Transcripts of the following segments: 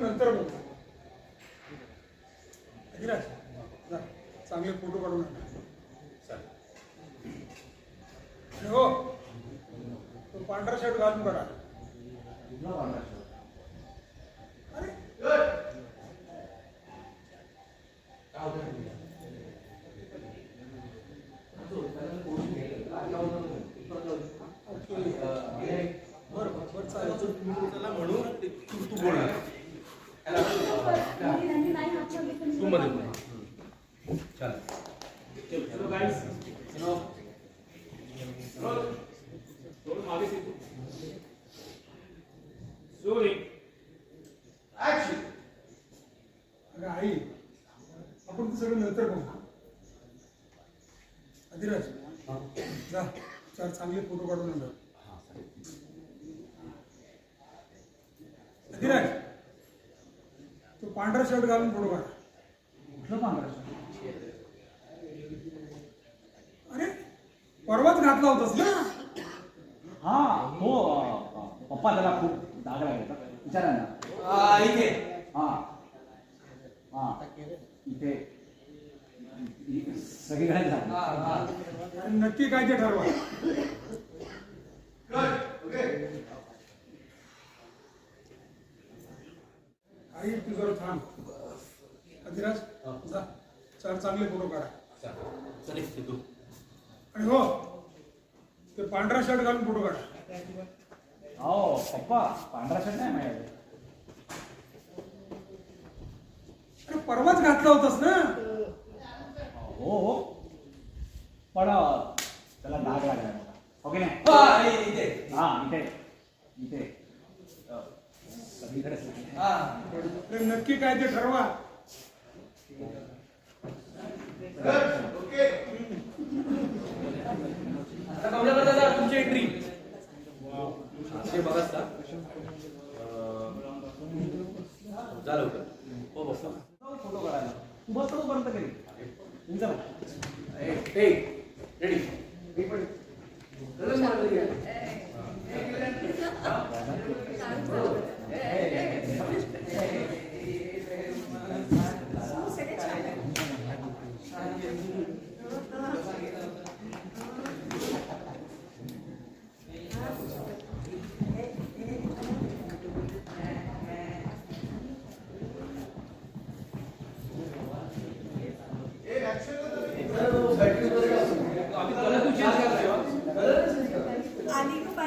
नंतर जा. चांगले फोटो काढून आणा. हो तो पांढरा शर्ट घालून चालेल. म्हणून. तू तू बोलणार तू मध्ये बोल आई आपण सगळं नंतर बघू अधिराज जा चार चांगले फोटो काढून जा अधिराज तो पांढरा शर्ट घालून फोटो काढा. अरे परवाच घातला होतास ना? हा हो पप्पा त्याला खूप डाग लागले. विचारा ना. हा हा. इथे. सगळीकडे झालं नक्की काय ते ठरवा. आई तू जरा थांब. अधिराज जा. चार चांगले फोटो काढा. आणि हो ते पांढरा शर्ट घालून फोटो काढा. हो पप्पा पांढरा शर्ट नाही अरे परवाच घातला होतास ना? हो हो. पण त्याला डाग लागला मोठा हो नाही? हा इथे इथे. सगळीकडे नक्की काय ते ठरवा. बघा सा झालं होतं हो बघा फोटो काढायला तू बस पर्यंत करी तुमचा रेडी आली ग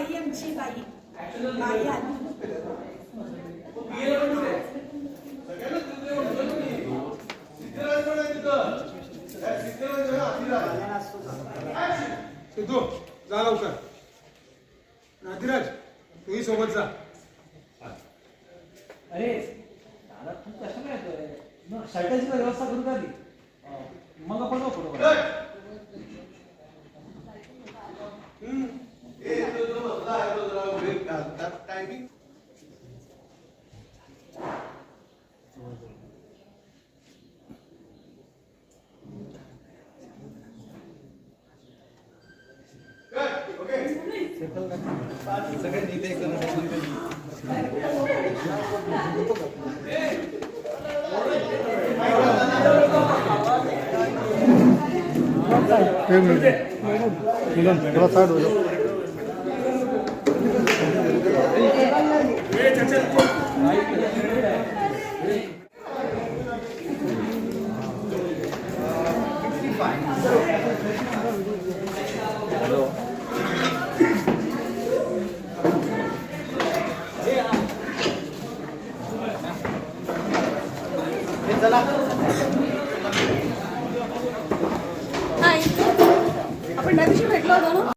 बाई आमची बाई. बाई आली. सिद्धू जा लवकर. अधिराज तूही सोबत जा. अरे दादा तू येतोय? मग शर्टाची व्यवस्था करू का ती मग आपण जाऊ फोटो टायमिंग आपण त्या दिवशी भेटलो होतो ना?